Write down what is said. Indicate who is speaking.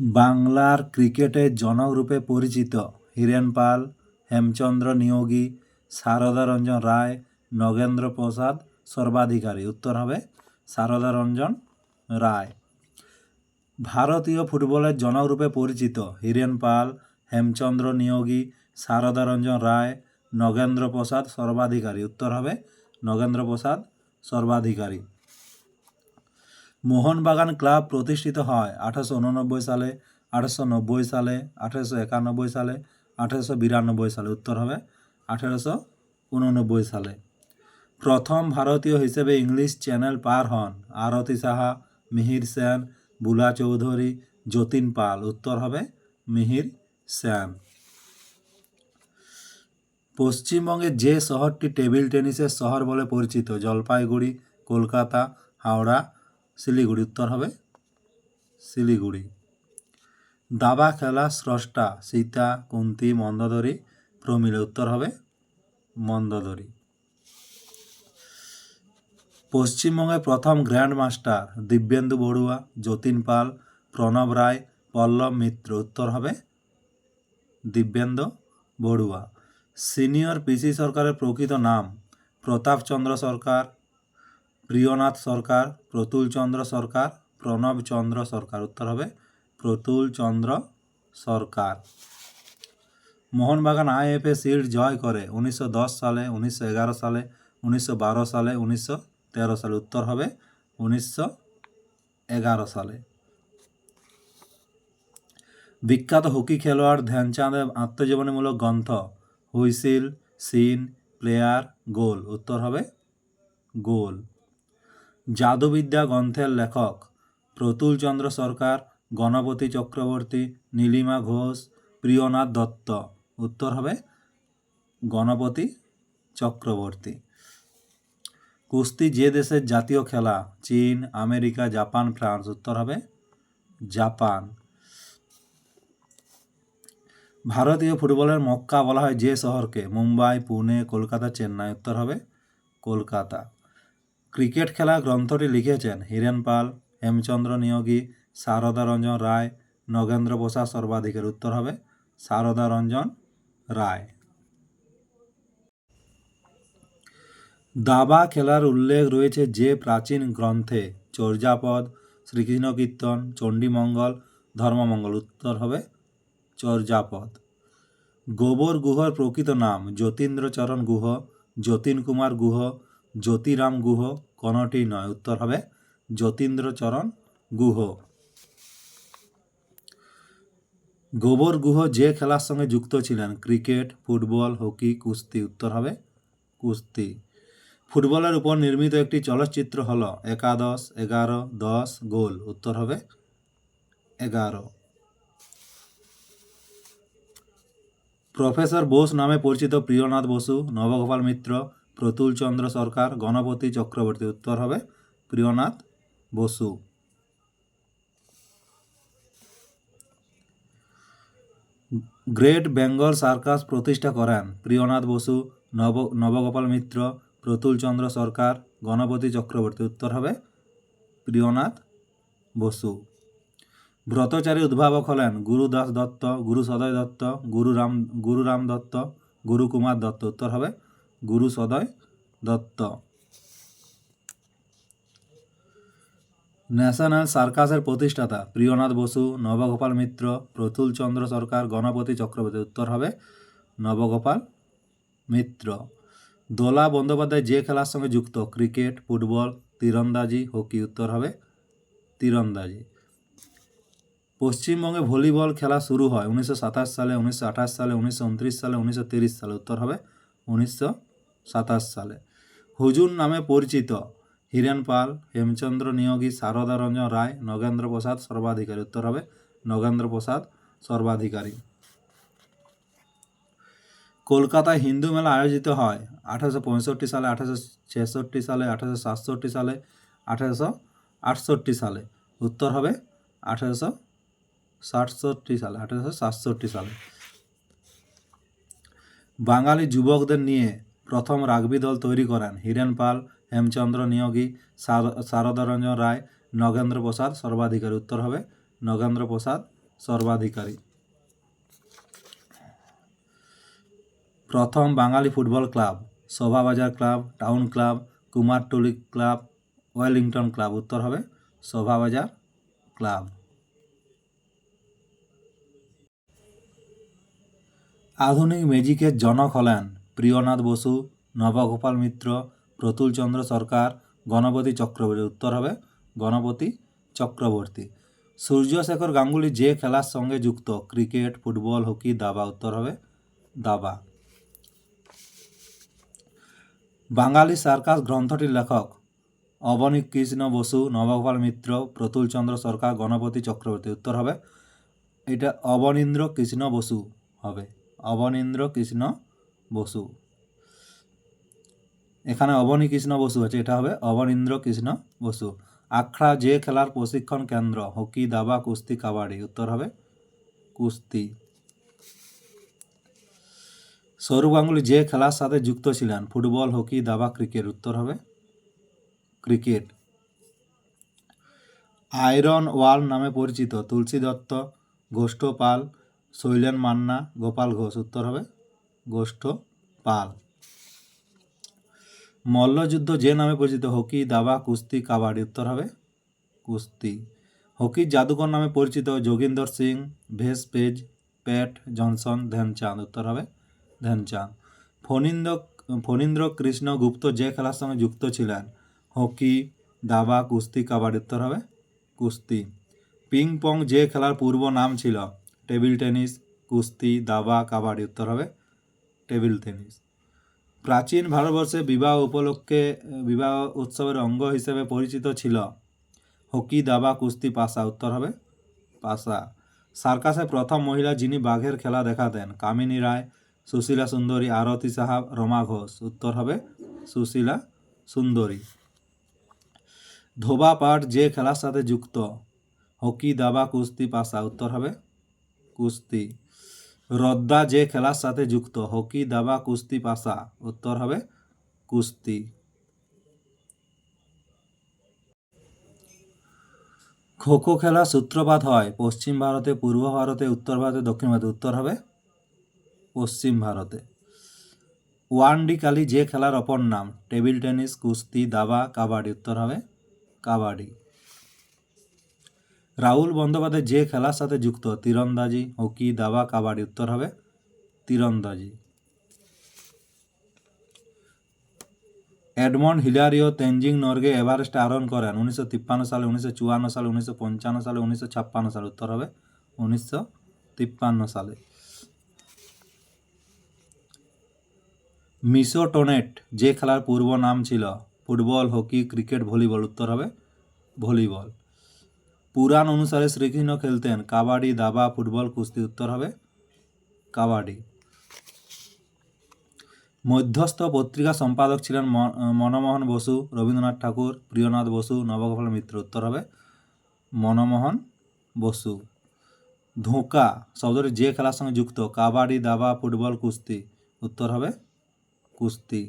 Speaker 1: বাংলার ক্রিকেটের জনক রূপে পরিচিত হীরেন পাল, হেমচন্দ্র নিয়োগী, সারদা রঞ্জন রায়, নগেন্দ্র প্রসাদ সর্বাধিকারী। উত্তর হবে সারদা রঞ্জন রায়। ভারতীয় ফুটবলের জনক রূপে পরিচিত হীরেন পাল, হেমচন্দ্র নিয়োগী, সারদা রঞ্জন রায়, নগেন্দ্র প্রসাদ সর্বাধিকারী। উত্তর হবে নগেন্দ্র প্রসাদ সর্বাধিকারী। মোহনবাগান ক্লাব প্রতিষ্ঠিত হয় আঠারোশো উননব্বই সালে, আঠারোশো নব্বই সালে, আঠারোশো একানব্বই সালে, আঠারোশো বিরানব্বই সালে। উত্তর হবে আঠারোশো উননব্বই সালে। প্রথম ভারতীয় হিসেবে ইংলিশ চ্যানেল পার হন আরতি সাহা, মিহির সেন, বুলা চৌধুরী, যতীন পাল। উত্তর হবে মিহির সেন। পশ্চিমবঙ্গের যে শহরটি টেবিল টেনিসের শহর বলে পরিচিত, জলপাইগুড়ি, কলকাতা, হাওড়া শিলিগুড়ি, উত্তর হবে শিলিগুড়ি। দাবা খেলা, স্রষ্টা, সীতা, কুন্তি, মন্দোদরী, প্রমিলে, উত্তর হবে মন্দোদরী। পশ্চিমবঙ্গে প্রথম গ্র্যান্ড মাস্টার দিব্যেন্দু বড়ুয়া, যতীন পাল, প্রণব রায়, পল্লব মিত্র, উত্তর হবে দিব্যেন্দু বড়ুয়া। সিনিয়র পিসি সরকারের প্রকৃত নাম প্রতাপচন্দ্র সরকার প্রিয়নাথ সরকার, প্রতুল চন্দ্র সরকার, প্রণব চন্দ্র সরকার। উত্তর হবে প্রতুল চন্দ্র সরকার। মোহনবাগান আইএফএ সিল্ড জয় করে উনিশশো দশ সালে, উনিশশো এগারো সালে, উনিশশো বারো সালে, উনিশশো তেরো সালে। উত্তর হবে উনিশশো এগারো সালে। বিখ্যাত হকি খেলোয়াড় ধ্যানচাঁদের আত্মজীবনীমূলক গ্রন্থ হুইসিল, সিন, প্লেয়ার, গোল। উত্তর হবে গোল। জাদুবিদ্যা গ্রন্থের লেখক প্রতুল চন্দ্র সরকার, গণপতি চক্রবর্তী, নীলিমা ঘোষ, প্রিয়নাথ দত্ত। উত্তর হবে গণপতি চক্রবর্তী। কুস্তি যে দেশের জাতীয় খেলা, চীন, আমেরিকা, জাপান, ফ্রান্স। উত্তর হবে জাপান। ভারতীয় ফুটবলের মক্কা বলা হয় যে শহরকে, মুম্বাই, পুনে, কলকাতা, চেন্নাই। উত্তর হবে কলকাতা। ক্রিকেট খেলা গ্রন্থটি লিখেছেন হিরেন পাল, হেমচন্দ্র নিয়োগী, সারদা রঞ্জন রায়, নগেন্দ্র প্রসাদ সর্বাধিকারী উত্তর হবে সারদা রঞ্জন রায়। দাবা খেলার উল্লেখ রয়েছে যে প্রাচীন গ্রন্থে চর্যাপদ শ্রীকৃষ্ণ কীর্তন চণ্ডীমঙ্গল, ধর্মমঙ্গল উত্তর হবে চর্যাপদ। গোবর গুহর প্রকৃত নাম যতীন্দ্রচরণ গুহ, যতীন কুমার গুহ জ্যোতিরাম গুহ, কোনটি নয়। উত্তর হবে যতীন্দ্রচরণ গুহ। গোবর গুহ যে খেলার সঙ্গে যুক্ত ছিলেন, ক্রিকেট, ফুটবল, হকি, কুস্তি। উত্তর হবে কুস্তি। ফুটবলের উপর নির্মিত একটি চলচ্চিত্র হল একাদশ, এগারো, দশ গোল। উত্তর হবে এগারো। প্রফেসর বোস নামে পরিচিত প্রিয়নাথ বসু, নবগোপাল মিত্র প্রতুল চন্দ্র সরকার, গণপতি চক্রবর্তী উত্তর হবে Priyanath Basu. Great Bengal circus প্রতিষ্ঠা করেন প্রিয়নাথ বসু, নব, নবগোপাল মিত্র, প্রতুল চন্দ্র সরকার, গণপতি চক্রবর্তী উত্তর হবে প্রিয়নাথ বসু। ব্রতচারী উদ্ভাবক হলেন গুরুদাস দত্ত, গুরু সদয় দত্ত, গুরু রাম গুরু রাম দত্ত, গুরু কুমার দত্ত উত্তর হবে গুরু সদয় দত্ত। ন্যাশনাল সার্কাসের প্রতিষ্ঠাতা প্রিয়নাথ বসু, নবগোপাল মিত্র, প্রতুল চন্দ্র সরকার, গণপতি চক্রবর্তী, উত্তর হবে নবগোপাল মিত্র। দোলা বন্দ্যোপাধ্যায় যে খেলার সঙ্গে যুক্ত, ক্রিকেট, ফুটবল, তীরন্দাজি, হকি, উত্তর হবে তীরন্দাজি। পশ্চিমবঙ্গে ভলিবল খেলা শুরু হয় উনিশশো সাতাশ সালে, উনিশশো আঠাশ সালে, উনিশশো উনত্রিশ সালে, উনিশশো তিরিশ সালে, উত্তর হবে উনিশশো সাতাশ সালে। হুজুর নামে পরিচিত হিরেন পাল, হেমচন্দ্র নিয়োগী, সারদা রঞ্জন রায়, নগেন্দ্র প্রসাদ সর্বাধিকারী। উত্তর হবে নগেন্দ্র প্রসাদ সর্বাধিকারী। কলকাতায় হিন্দু মেলা আয়োজিত হয় আঠারোশো পঁয়ষট্টি সালে, আঠারোশো ছেষট্টি সালে, আঠারোশো সাতষট্টি সালে, আঠারোশো আটষট্টি সালে। উত্তর হবে আঠারোশো সাতষট্টি সালে, আঠারোশো সাতষট্টি সালে। বাঙালি যুবকদের নিয়ে প্রথম রাগবি দল তৈরি করেন হিরেন পাল, হেমচন্দ্র নিয়োগী, সার- শারদা রায়, নগেন্দ্র প্রসাদ সর্বাধিকারী। উত্তর হবে নগেন্দ্র প্রসাদ সর্বাধিকারী। প্রথম বাঙালি football club, Shobhabazar club, town club Kumartuli club, Wellington club. উত্তর হবে শোভাবাজার ক্লাব। আধুনিক ম্যাজিকের জনক হলেন প্রিয়নাথ বসু, নবগোপাল মিত্র প্রতুলচন্দ্র সরকার, গণপতি চক্রবর্তী। উত্তর হবে গণপতি চক্রবর্তী। সূর্যশেখর গাঙ্গুলি যে খেলার সঙ্গে যুক্ত, ক্রিকেট, ফুটবল, হকি, দাবা, উত্তর হবে দাবা। বাঙালি সার্কাস গ্রন্থটির লেখক অবনী কৃষ্ণ বসু, নবগোপাল মিত্র প্রতুলচন্দ্র সরকার, গণপতি চক্রবর্তী। উত্তর হবে এটা অবনীন্দ্র কৃষ্ণ বসু হবে। অবনীন্দ্র কৃষ্ণ বসু। এখানে অবনী কৃষ্ণ বসু আছে, এটা হবে অবনীন্দ্র কৃষ্ণ বসু। আখড়া যে খেলার প্রশিক্ষণ কেন্দ্র, হকি, দাবা, কুস্তি, কাবাডি, উত্তর হবে কুস্তি। সৌরভ গাঙ্গুলি যে খেলার সাথে যুক্ত ছিলেন, ফুটবল, হকি, দাবা, ক্রিকেট, উত্তর হবে ক্রিকেট। আয়রন ওয়াল নামে পরিচিত, তুলসী দত্ত গোষ্ঠ পাল শৈলেন মান্না, গোপাল ঘোষ, উত্তর হবে গোষ্ঠ পাল। মল্লযুদ্ধ যে নামে পরিচিত, হকি, দাবা, কুস্তি, কাবাডি, উত্তর হবে কুস্তি। হকির জাদুকর নামে পরিচিত যোগিন্দর সিং, ভেস পেজ, প্যাট জনসন, ধ্যানচাঁদ, উত্তর হবে ধ্যানচাঁদ। ফণীন্দ্র ফণীন্দ্র কৃষ্ণ গুপ্ত যে খেলার সঙ্গে যুক্ত ছিলেন, হকি, দাবা, কুস্তি, কাবাডি, উত্তর হবে কুস্তি। পিং পং যে খেলার পূর্ব নাম ছিল, টেবিল টেনিস, কুস্তি, দাবা, কাবাডি, উত্তর হবে টেবিল টেনিস। প্রাচীন ভারতবর্ষে বিবাহ উপলক্ষে বিবাহ উৎসবের অঙ্গ হিসেবে পরিচিত ছিল হকি, দাবা, কুস্তি পাশা উত্তর হবে পাশা সার্কাসে প্রথম মহিলা যিনি বাঘের খেলা দেখাতেন কামিনী রায়, সুশীলা সুন্দরী, আরতি সাহা, রমা ঘোষ। উত্তর হবে সুশীলা সুন্দরী। ধোবা পাট যে খেলার সাথে যুক্ত, হকি, দাবা, কুস্তি পাশা উত্তর হবে কুস্তি। রদ্দা যে খেলার সাথে যুক্ত, হকি, দাবা, কুস্তি পাশা উত্তর হবে কুস্তি। খো খো খেলা সূত্রপাত হয় পশ্চিম ভারতে, পূর্ব ভারতে, উত্তর ভারতে, দক্ষিণ ভারতে। উত্তর হবে পশ্চিম ভারতে। ওয়ান ডি কালি যে খেলার অপর নাম, টেবিল টেনিস, কুস্তি, দাবা, কাবাডি। উত্তর হবে কাবাডি। রাহুল বন্দ্যোপাধ্যায় যে খেলার সাথে যুক্ত, তীরন্দাজি, হকি, দাবা, কাবাডি, উত্তর হবে তীরন্দাজি। এডমন্ড হিলারিও তেনজিং নর্গে এভারেস্ট আরোহণ করেন উনিশশো তিপ্পান্ন সালে, উনিশশো চুয়ান্ন সালে, উনিশশো পঞ্চান্ন সালে, উনিশশো ছাপ্পান্ন সালে, উত্তর হবে উনিশশো তিপ্পান্ন সালে। মিসোটোনেট যে খেলার পূর্ব নাম ছিল ফুটবল, হকি, ক্রিকেট, ভলিবল, উত্তর হবে ভলিবল। পুরাণ অনুসারে শ্রীকৃষ্ণ খেলতেন কাবাডি, দাবা, ফুটবল, কুস্তি, উত্তর হবে কাবাডি। মধ্যস্থ পত্রিকা সম্পাদক ছিলেন মনমোহন বসু, রবীন্দ্রনাথ ঠাকুর, প্রিয়নাথ বসু, নবগোপাল মিত্র, উত্তর হবে মনমোহন বসু। ধোঁকা শব্দটি যে খেলার সঙ্গে যুক্ত, কাবাডি, দাবা, ফুটবল, কুস্তি, উত্তর হবে কুস্তি।